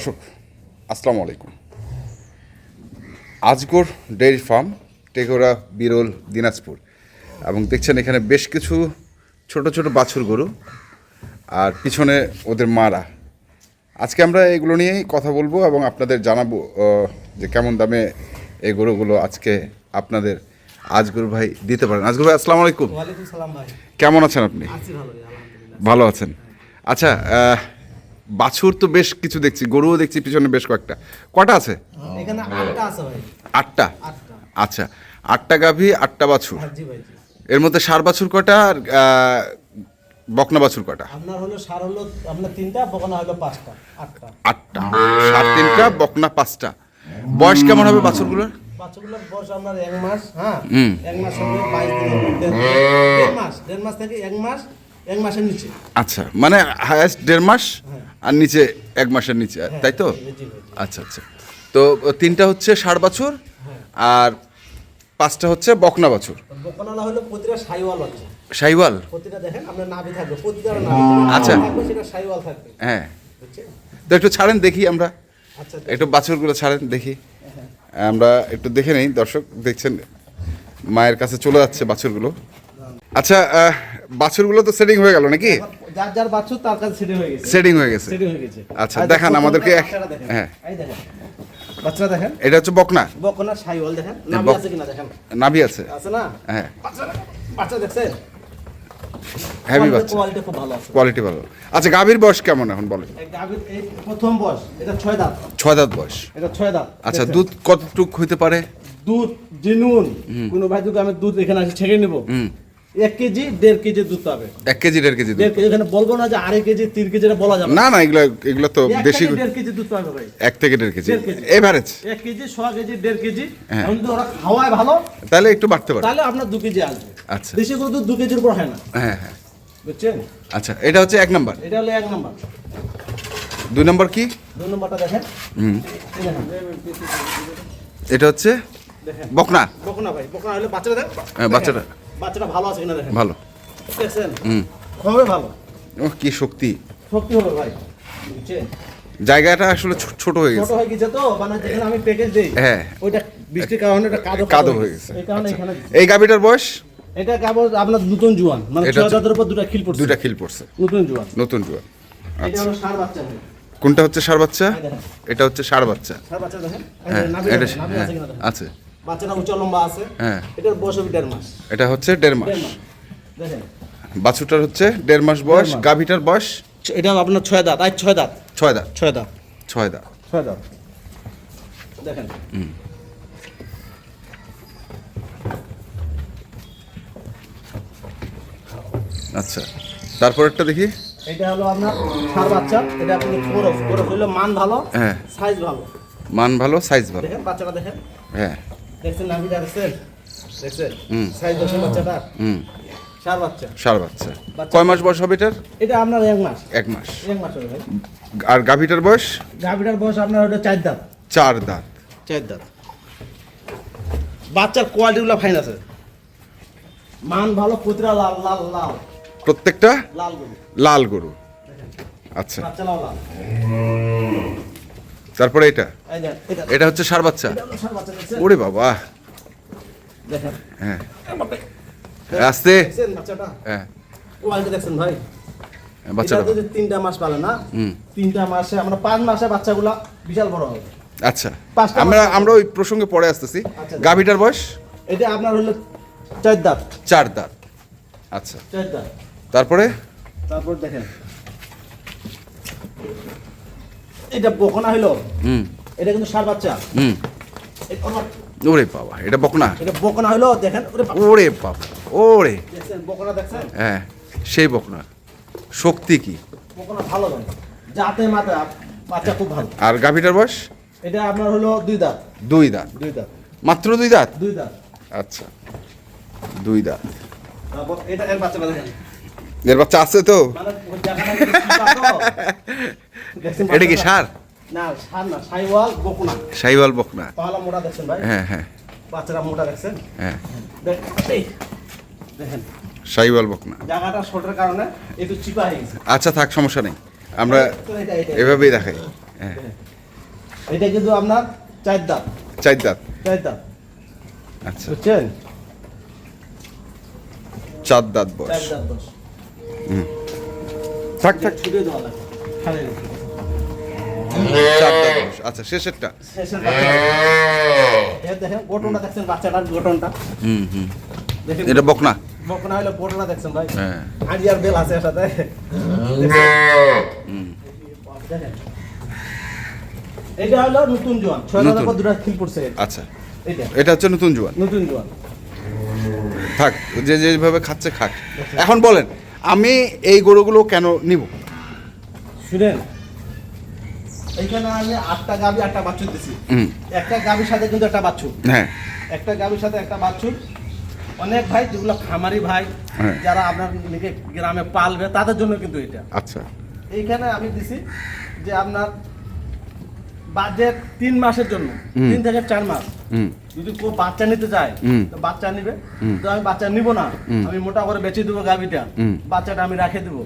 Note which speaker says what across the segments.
Speaker 1: দর্শক আসসালামু আলাইকুম। আজগর ডেয়ারি ফার্ম টেকোরা বিরল দিনাজপুর। এবং দেখছেন এখানে বেশ কিছু ছোট ছোট বাছুর গরু আর পিছনে ওদের মারা। আজকে আমরা এগুলো নিয়েই কথা বলব এবং আপনাদের জানাব যে কেমন দামে এই গরুগুলো আজকে আপনাদের আজগর ভাই দিতে পারেন। আজগর ভাই আসসালামু আলাইকুম। কেমন আছেন আপনি?
Speaker 2: ভালো
Speaker 1: আছেন। আচ্ছা বাছুর তো বেশ কিছু দেখছি গরুও দেখছি পিছনে বেশ কয়েকটা। কটা আছে?
Speaker 2: এখানে আটটা আছে ভাই।
Speaker 1: আটটা?
Speaker 2: আটটা।
Speaker 1: আচ্ছা আটটা গাভী আটটা বাছুর।
Speaker 2: হ্যাঁ,
Speaker 1: এর মধ্যে সার বাছুর কটা আর বকনা বাছুর কটা?
Speaker 2: আপনার হলো সার হলো আপনার তিনটা বকনা হলো পাঁচটা আটটা।
Speaker 1: আটটা। সার তিনটা বকনা পাঁচটা। বয়স কেমন হবে বাছুরগুলোর?
Speaker 2: বাচ্চাগুলোর বয়স আপনার এক মাস হ্যাঁ? এক মাস হবে বাইশ দিন দেড়- দেড় মাস দেড় মাস থেকে এক মাস এক মাসের নিচে।
Speaker 1: আচ্ছা মানে হায়েস্ট দেড় মাস? আর নিচে এক মাসের নিচে তাই তো?
Speaker 2: ভাই
Speaker 1: আচ্ছা আচ্ছা। তো তিনটা হচ্ছে ষাট বাছুর আর পাঁচটা হচ্ছে বকনা বাছুর।
Speaker 2: বকনালা হলো প্রতিটা সাইওয়াল আছে
Speaker 1: সাইওয়াল?
Speaker 2: প্রতিটা দেখেন আপনার নাভি থাকবে প্রতিটা নাভি।
Speaker 1: আচ্ছা।
Speaker 2: সেটা সাইওয়াল থাকবে।
Speaker 1: হ্যাঁ। তো একটু ছাড়েন দেখি আমরা।
Speaker 2: আচ্ছা
Speaker 1: একটু বাছুরগুলো ছাড়েন দেখি। আমরা একটু দেখে নেই দর্শক দেখছেন মায়ের কাছে চলে যাচ্ছে বাছুরগুলো। আচ্ছা বাছুরগুলো তো সেটিং হয়ে গেল নাকি?
Speaker 2: যার যার বাচ্চা তার কাছে সেটে হয়ে গেছে।
Speaker 1: সেটিং হয়ে গেছে।
Speaker 2: সেটে হয়ে গেছে।
Speaker 1: আচ্ছা, দেখান আমাদেরকে। হ্যাঁ।
Speaker 2: এই দেখেন। বাচ্চারা দেখেন।
Speaker 1: এটা হচ্ছে বকনা।
Speaker 2: বকনা সাইওয়াল দেখেন। নাভি আছে কিনা দেখেন।
Speaker 1: নাভি আছে।
Speaker 2: আছে না?
Speaker 1: হ্যাঁ।
Speaker 2: বাচ্চা বাচ্চা দেখছেন
Speaker 1: বাচ্চা।
Speaker 2: কোয়ালিটি খুব ভালো আছে।
Speaker 1: কোয়ালিটি ভালো। আচ্ছা গাভীর বয়স কেমন এখন বলেন?
Speaker 2: গাভীর এই প্রথম বয়স এটা ছয় দাঁত।
Speaker 1: ছয় দাঁত বয়স।
Speaker 2: এটা ছয় দাঁত।
Speaker 1: আচ্ছা দুধ কতটুক হইতে পারে?
Speaker 2: দুধ জিনুন। কোনো ভাই যদি আমি দুধ এখানে আসি ছেড়ে নেব। এক কেজি দেড় কেজি দুধ পাবে।
Speaker 1: এক কেজি দেড় কেজি দুধ
Speaker 2: এখানে বলব না যে আড়াই কেজি তিন কেজি বলা যাবে না।
Speaker 1: না এগুলো এগুলো তো দেশি
Speaker 2: দেড় কেজি দুধ পাবে ভাই।
Speaker 1: এক থেকে দেড় কেজি। এভারেজ
Speaker 2: এক কেজি সোয়া কেজি দেড় কেজি।
Speaker 1: হ্যাঁ।
Speaker 2: এখন যদি ওরা খাওয়ায় ভালো।
Speaker 1: তাহলে একটু বাড়তে পারে।
Speaker 2: তাহলে আপনার দু কেজি আসবে।
Speaker 1: আচ্ছা।
Speaker 2: দেশি গরু দুধ দু কেজির উপর হয় না।
Speaker 1: হ্যাঁ হ্যাঁ।
Speaker 2: বুঝছেন?
Speaker 1: আচ্ছা এটা হচ্ছে এক নাম্বার।
Speaker 2: এটা হলো এক নম্বর।
Speaker 1: দুই নম্বর কি?
Speaker 2: দুই নম্বরটা দেখেন।
Speaker 1: হুম। এটা হচ্ছে বকনা।
Speaker 2: বকনা ভাই বকনা হলে বাচ্চাটা দেখ
Speaker 1: হ্যাঁ, বাচ্চাটা।
Speaker 2: বাচ্চাটা ভালো আছে কিনা দেখেন।
Speaker 1: ভালো।
Speaker 2: দেখছেন?
Speaker 1: হুম।
Speaker 2: হবে ভালো।
Speaker 1: ও কি শক্তি।
Speaker 2: শক্তি হবে ভাই। বুঝছেন
Speaker 1: জায়গাটা আসলে ছোট হয়ে
Speaker 2: ছোট হয়ে গেছে তো মানে যেখানে আমি প্যাকেজ দেই
Speaker 1: হ্যাঁ।
Speaker 2: ওইটা বৃষ্টির কারণে এটা কাদো
Speaker 1: কাদো হয়ে গেছে।
Speaker 2: এই কারণে
Speaker 1: আচ্ছা।
Speaker 2: এখানে
Speaker 1: এই গাভিটার বয়স?
Speaker 2: এটা কেবল আপনার নতুন জুয়ান। মানে
Speaker 1: এটা
Speaker 2: ছয়
Speaker 1: হচ্ছে-
Speaker 2: দাঁতের উপর দুটা খিল পড়ছে।
Speaker 1: দুইটা খিল পড়ছে।
Speaker 2: নতুন জুয়ান।
Speaker 1: নতুন জুয়া
Speaker 2: এটা
Speaker 1: আচ্ছা।
Speaker 2: হলো সার বাচ্চা
Speaker 1: কোনটা হচ্ছে ষাড় বাচ্চা? এটা হচ্ছে ষাড় বাচ্চা।
Speaker 2: সার বাচ্চা দেখেন?
Speaker 1: হ্যাঁ এটা
Speaker 2: আছে। বাচ্চাটা উচ্চ লম্বা আছে
Speaker 1: হ্যাঁ।
Speaker 2: এটার বয়স হবে দেড় মাস।
Speaker 1: এটা হচ্ছে দেড় মাস।
Speaker 2: দেখেন।
Speaker 1: বাছুরটার হচ্ছে দেড় মাস বয়স গাভিটার বয়স?
Speaker 2: এটা আপনার ছয় দাঁত আজ ছয় দাঁত।
Speaker 1: ছয় দাঁত।
Speaker 2: ছয় দাঁত।
Speaker 1: ছয় দাঁত।
Speaker 2: ছয় দাঁত। দেখেন।
Speaker 1: আচ্ছা তারপর একটা দেখি।
Speaker 2: এটা হলো আপনার সার বাচ্চা এটা আপনি কোরস কোরস হলো মান ভালো
Speaker 1: হ্যাঁ।
Speaker 2: সাইজ ভালো।
Speaker 1: মান ভালো সাইজ ভালো।
Speaker 2: দেখেন বাচ্চাটা দেখেন।
Speaker 1: হ্যাঁ।
Speaker 2: দেখছেন নাভিটা দেখছেন? দেখছেন? সাইজ দেখছেন বাচ্চাটা? সার বাচ্চা।
Speaker 1: ষাড় বাচ্চা।
Speaker 2: বাচ্চা।
Speaker 1: কয় মাস বয়স হবে এটার?
Speaker 2: এটা আপনার এক মাস।
Speaker 1: এক মাস।
Speaker 2: এক মাস হবে
Speaker 1: আর গাভিটার বয়স?
Speaker 2: গাভিটার বয়স আপনার ওটা চার দাঁত।
Speaker 1: চার দাঁত।
Speaker 2: চার দাঁত। বাচ্চার কোয়ালিটিগুলো ফাইন আছে। মান ভালো প্রতিটা লাল লাল লাল।
Speaker 1: প্রত্যেকটা?
Speaker 2: লাল গরু।
Speaker 1: লাল গরু। আচ্ছা।
Speaker 2: বাচ্চা লাল লাল।
Speaker 1: তারপরে এটা?
Speaker 2: এটা
Speaker 1: হচ্ছে সার বাচ্চা। ওরে বাবা। হ্যাঁ। আস্তে। হ্যাঁ।
Speaker 2: দেখছেন ভাই
Speaker 1: বাচ্চাটা
Speaker 2: যদি তিনটা মাস পালে না। তিনটা মাসে আমরা পাঁচ মাসে বাচ্চাগুলা বিশাল বড় হবে।
Speaker 1: আচ্ছা। আমরা আমরা ওই প্রসঙ্গে পরে আসতেছি।
Speaker 2: আচ্ছা।
Speaker 1: গাভিটার বয়স?
Speaker 2: এটা আপনার হলো চার দাঁত।
Speaker 1: চার দাঁত। আচ্ছা।
Speaker 2: চার দাঁত।
Speaker 1: তারপরে?
Speaker 2: তারপর দেখেন। এটা বকনা হইল।
Speaker 1: হুম।
Speaker 2: এটা কিন্তু সার বাচ্চা।
Speaker 1: হুম। ওরে বাবা এটা বকনা।
Speaker 2: এটা বকনা হইল দেখেন ওরে
Speaker 1: বাবা। ওরে
Speaker 2: বকনা দেখছেন?
Speaker 1: হ্যাঁ সেই বকনা। শক্তি কি?
Speaker 2: বকনা ভালো যাতে মাথা বাচ্চা খুব ভালো।
Speaker 1: আর গাভিটার বয়স?
Speaker 2: এটা আপনার হলো দুই দাঁত।
Speaker 1: দুই দাঁত।
Speaker 2: দুই দাঁত।
Speaker 1: মাত্র দুই দাঁত?
Speaker 2: দুই দাঁত।
Speaker 1: আচ্ছা দুই দাঁত।
Speaker 2: এটা এর বাচ্চা দেখেন
Speaker 1: এর বাচ্চা আছে তো?
Speaker 2: মানে
Speaker 1: এটা কি সার?
Speaker 2: না সার না সাইওয়াল বকনা।
Speaker 1: সাইওয়াল বকনা।
Speaker 2: পালা মোটা দেখছেন ভাই?
Speaker 1: হ্যাঁ হ্যাঁ।
Speaker 2: বাচ্চারা মোটা দেখছেন?
Speaker 1: হ্যাঁ।
Speaker 2: দেখেন।
Speaker 1: সাইওয়াল বকনা।
Speaker 2: জায়গাটা শর্টের কারণে একটু চিপা হয়ে গেছে।
Speaker 1: আচ্ছা থাক সমস্যা নেই। আমরা এভাবেই দেখাই। হ্যাঁ।
Speaker 2: এটা কিন্তু আপনার চার দাঁত।
Speaker 1: চার দাঁত।
Speaker 2: চার দাঁত।
Speaker 1: আচ্ছা।
Speaker 2: বুঝছেন?
Speaker 1: চার দাঁত
Speaker 2: চার দাঁত
Speaker 1: থাক থাক।
Speaker 2: ছুটে দেওয়া
Speaker 1: আচ্ছা শেষেরটা।
Speaker 2: শেষের বাচ্চা। দেখেন গঠনটা দেখছেন বাচ্চাটার গঠনটা।
Speaker 1: হুম হুম। এটা বকনা।
Speaker 2: বকনা হলে দেখছেন ভাই।
Speaker 1: হ্যাঁ।
Speaker 2: বেল আছে সাথে। এটা হলো নতুন জোয়ান। ছয়
Speaker 1: নতুন।
Speaker 2: হাজার পর দুটা খিল পড়ছে।
Speaker 1: আচ্ছা।
Speaker 2: এটা
Speaker 1: এটা হচ্ছে নতুন জোয়ান।
Speaker 2: নতুন জোয়ান।
Speaker 1: থাক যে যেভাবে খাচ্ছে খাক। এখন বলেন আমি এই গরুগুলো কেন নিব?
Speaker 2: শুনেন এইখানে আমি আটটা গাবি আটটা বাছুর দিছি। একটা গাবির সাথে কিন্তু একটা বাছুর।
Speaker 1: হ্যাঁ।
Speaker 2: একটা গাবির সাথে একটা বাছুর। অনেক ভাই যেগুলো খামারি ভাই
Speaker 1: হ্যাঁ।
Speaker 2: যারা আপনার গ্রামে পালবে তাদের জন্য কিন্তু এটা।
Speaker 1: আচ্ছা।
Speaker 2: এইখানে আমি দিছি যে আপনার বাজেট তিন মাসের জন্য। তিন থেকে চার মাস। যদি কেউ বাচ্চা নিতে চায় তো বাচ্চা নিবে। তো আমি বাচ্চা নিব না। আমি মোটা করে বেচে দেবো গাভিটা। বাচ্চাটা আমি রাখে দেবো।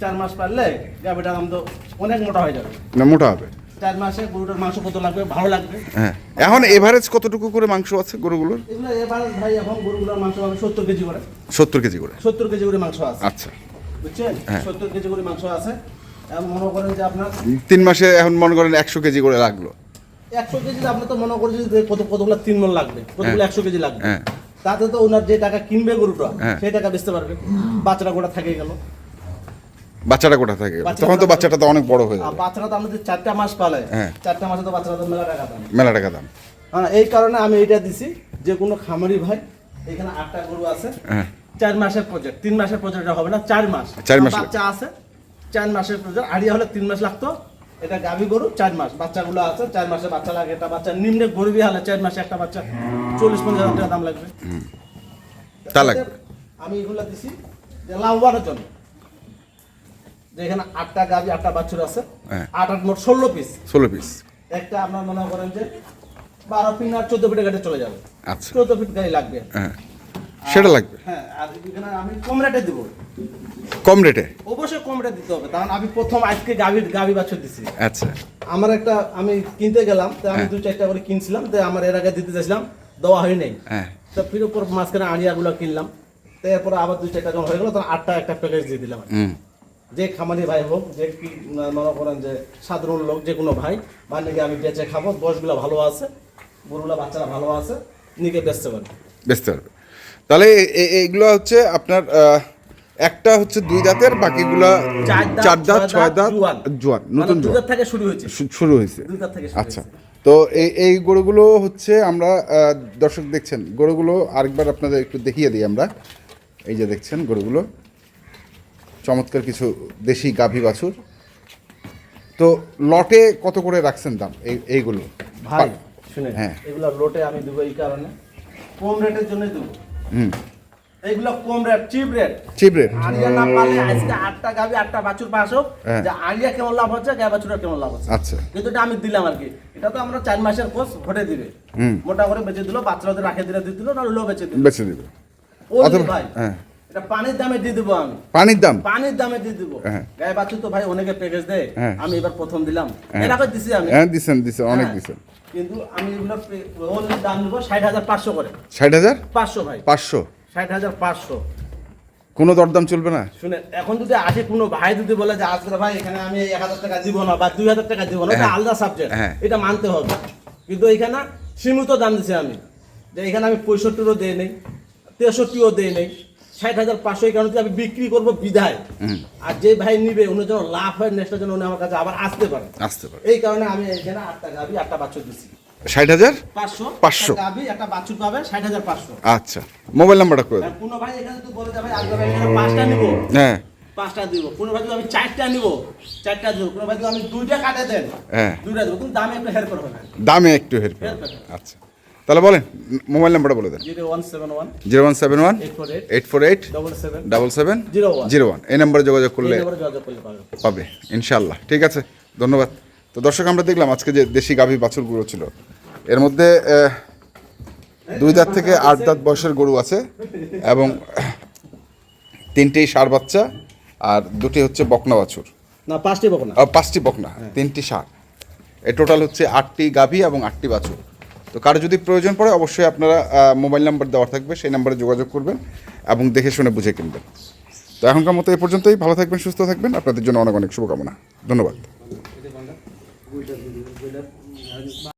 Speaker 2: চার মাস পারলে গাভিটা দাম তো অনেক মোটা হয়ে যাবে।
Speaker 1: না মোটা হবে।
Speaker 2: চার মাসে গরুটার মাংস কত লাগবে? ভালো লাগবে।
Speaker 1: হ্যাঁ। এখন এভারেজ কতটুকু করে মাংস আছে গরুগুলোর?
Speaker 2: এগুলো এবার ভাই এখন গরুগুলোর মাংস পাবে সত্তর কেজি করে।
Speaker 1: সত্তর কেজি করে।
Speaker 2: সত্তর কেজি করে মাংস আছে।
Speaker 1: আচ্ছা।
Speaker 2: বুঝছেন?
Speaker 1: হ্যাঁ।
Speaker 2: সত্তর কেজি করে মাংস আছে। মনে করেন যে আপনার
Speaker 1: তিন মাসে এখন মনে করেন একশো কেজি করে লাগল।
Speaker 2: একশো কেজি আপনি তো মনে করেন যে কত কতগুলো তিন মন লাগবে কতগুলো একশো কেজি লাগবে।
Speaker 1: হ্যাঁ।
Speaker 2: তাতে তো ওনার যে টাকা কিনবে গরুটা
Speaker 1: হ্যাঁ।
Speaker 2: সেই টাকা বেচতে পারবে। বাচ্চাটা গোটা থেকে গেল।
Speaker 1: বাচ্চাটা কোথা থাকে তখন তো বাচ্চাটা তো অনেক বড় হয়ে যাবে।
Speaker 2: বাচ্চাটা তো আমাদের চারটা মাস পালে
Speaker 1: হ্যাঁ।
Speaker 2: চারটা মাসে তো বাচ্চাটা তো মেলা টাকা দাম।
Speaker 1: মেলা টাকা দাম।
Speaker 2: হ্যাঁ এই কারণে আমি এটা দিছি যে কোনো খামারি ভাই এখানে আটটা গরু আছে।
Speaker 1: হ্যাঁ।
Speaker 2: চার মাসের প্রজেক্ট তিন মাসের প্রজেক্ট হবে না চার মাস।
Speaker 1: চার মাস
Speaker 2: বাচ্চা আছে চার মাসের প্রজেক্ট আড়িয়া হলে তিন মাস লাগতো। এটা গাভী গরু চার মাস। বাচ্চাগুলো আছে চার মাসে বাচ্চা লাগে। একটা বাচ্চা নিম্নে গরিবী হলে চার মাসে একটা বাচ্চা চল্লিশ পঞ্চাশ হাজার টাকা দাম লাগবে।
Speaker 1: তা লাগবে।
Speaker 2: আমি এগুলো দিছি যে লাভবানের জন্য। যে এখানে আটটা গাভী আটটা বাছুর আছে।
Speaker 1: হ্যাঁ।
Speaker 2: আট আট মোট ষোলো পিস
Speaker 1: ষোলো পিস
Speaker 2: একটা আপনার মনে করেন যে বারো ফিট আর চোদ্দ ফিটে গাড়ি চলে যাবে।
Speaker 1: আচ্ছা।
Speaker 2: চোদ্দ ফিট গাড়ি লাগবে।
Speaker 1: হ্যাঁ। সেটা লাগবে?
Speaker 2: হ্যাঁ আর এখানে আমি কম রেটে দিব।
Speaker 1: কম রেটে
Speaker 2: অবশ্যই কম রেটে দিতে হবে কারণ আমি প্রথম আজকে গাভী গাভী বাছুর দিছি।
Speaker 1: আচ্ছা।
Speaker 2: আমার একটা আমি কিনতে গেলাম তো আমি
Speaker 1: হ্যাঁ।
Speaker 2: দু চারটা করে কিনছিলাম তো আমার এর আগে দিতে চাইছিলাম দেওয়া হয় নাই।
Speaker 1: হ্যাঁ।
Speaker 2: তো ফির উপর মাঝখানে আড়িয়াগুলো কিনলাম তো এরপরে আবার দুই চারটা যখন হয়ে গেলো তখন আটটা একটা প্যাকেজ দিয়ে দিলাম যে খামারি ভাই হোক যে কি মনে করেন যে সাধারণ লোক যে কোনো ভাই মানে কি আমি বেঁচে খাব বয়সগুলো ভালো আছে গরুগুলো বাচ্চারা ভালো আছে নিকে বেচতে পারবে।
Speaker 1: বেচতে পারবে। তাহলে এইগুলো হচ্ছে আপনার একটা হচ্ছে দুই দাঁতের বাকিগুলা চার দাঁত ছয় দাঁত জোয়ান নতুন
Speaker 2: দুধের
Speaker 1: জোয়ান
Speaker 2: থেকে শুরু হয়েছে।
Speaker 1: শুরু হয়েছে। আচ্ছা। তো এই এই গরুগুলো হচ্ছে আমরা দর্শক দেখছেন গরুগুলো আরেকবার আপনাদের একটু দেখিয়ে দিই আমরা। এই যে দেখছেন গরুগুলো। চমৎকার কিছু দেশি গাভী বাছুর। তো লটে কত করে রাখছেন দাম এই এইগুলো?
Speaker 2: ভাই শুনে
Speaker 1: হ্যাঁ।
Speaker 2: এগুলো লোটে আমি দেবো এই কারণে। কম রেটের জন্য দেবো। এইগুলো কম rate cheap rate
Speaker 1: cheap rate
Speaker 2: Alia না পালে আজকে আটটা গাবি আটটা বাছুর পাস হোক।
Speaker 1: হ্যাঁ।
Speaker 2: যে আলিয়া কেমন লাভ হচ্ছে গায়ে বাছুরের কেমন লাভ হচ্ছে?
Speaker 1: আচ্ছা।
Speaker 2: কিন্তু এটা আমি দিলাম আর কি। এটা তো আমরা চার মাসের কোর্স ঘটে দিবে। মোটা করে বেঁচে দিল বাচ্চাদের রাখে দিলে দিল না লো বেঁচে দিল।
Speaker 1: বেছে দিবে।
Speaker 2: ভাই।
Speaker 1: হ্যাঁ।
Speaker 2: এটা পানির দামে দিয়ে দেবো আমি।
Speaker 1: পানির দাম?
Speaker 2: পানির দামে দিয়ে দেবো।
Speaker 1: হ্যাঁ।
Speaker 2: গায়ে তো ভাই অনেকে প্যাকেজ দেয়।
Speaker 1: হ্যাঁ।
Speaker 2: আমি এবার প্রথম দিলাম।
Speaker 1: হ্যাঁ।
Speaker 2: এর আগে দিছি আমি।
Speaker 1: হ্যাঁ দিছেন দিছেন অনেক। দিছেন।
Speaker 2: কিন্তু আমি এগুলো দাম দেবো ষাট হাজার পাঁচশো করে।
Speaker 1: ষাট হাজার?
Speaker 2: পাঁচশো ভাই।
Speaker 1: পাঁচশো?
Speaker 2: ষাট হাজার পাঁচশো।
Speaker 1: কোনো দরদাম চলবে না?
Speaker 2: শুনে এখন যদি আসে কোনো ভাই যদি বলে যে আজকে ভাই এখানে আমি এক হাজার টাকা দিব না বা দুই হাজার টাকা দিব না এটা। আলাদা সাবজেক্ট। এটা মানতে হবে। কিন্তু এখানে সীমিত দাম দিছি আমি। যে এখানে আমি পঁয়ষট্টিরও দেই নেই তেষট্টিও দেই নেই। ষাট হাজার পাঁচশো এই কারণে আমি বিক্রি করব বিধায় আর যে ভাই নিবে উনি যেন লাভ হয় নেক্সটের জন্য উনি আমার কাছে আবার আসতে পারে।
Speaker 1: আসতে পারে।
Speaker 2: এই কারণে আমি এখানে আটটা গাবি আটটা বাছুর দিচ্ছি
Speaker 1: ষাট হাজার?
Speaker 2: পাঁচশো
Speaker 1: 500
Speaker 2: একটা একটা বাছুর পাবে ষাট হাজার পাঁচশো।
Speaker 1: আচ্ছা। মোবাইল নাম্বারটা করে
Speaker 2: কোনো ভাই এখানে যদি বলে যে ভাই আজকে ভাই পাঁচটা নিবো।
Speaker 1: হ্যাঁ।
Speaker 2: পাঁচটা দিব। কোনো ভাই আমি চারটা নিব চারটা দিব। কোনো ভাই আমি দুইটা কাটে দেন
Speaker 1: হ্যাঁ।
Speaker 2: দুইটা দেবো। কিন্তু দামে একটু হের করবে না।
Speaker 1: দামে একটু হেরফের
Speaker 2: হেরফের।
Speaker 1: আচ্ছা। তাহলে বলেন মোবাইল নাম্বারটা বলে দেন।
Speaker 2: Zero one seven one eight four eight double seven zero one
Speaker 1: এই নাম্বারে যোগাযোগ করলে পাবে। ইনশাল্লাহ ঠিক আছে ধন্যবাদ। তো দর্শক আমরা দেখলাম আজকে যে দেশি গাভী বাছুরগুলো ছিল। এর মধ্যে দুই দাঁত থেকে আট দাঁত বয়সের গরু আছে এবং তিনটেই সার বাচ্চা আর দুটি হচ্ছে বকনা বাছুর।
Speaker 2: না পাঁচটি বকো না
Speaker 1: আর পাঁচটি বকনা তিনটি সার এ টোটাল হচ্ছে আটটি গাভী এবং আটটি বাছুর। তো কারও যদি প্রয়োজন পড়ে, অবশ্যই আপনারা মোবাইল নাম্বার দেওয়া থাকবে, সেই নাম্বারে যোগাযোগ করবেন এবং দেখে শুনে বুঝে কিনবেন। তো এখনকার মতো এ পর্যন্তই। ভালো থাকবেন, সুস্থ থাকবেন। আপনাদের জন্য অনেক অনেক শুভকামনা। ধন্যবাদ।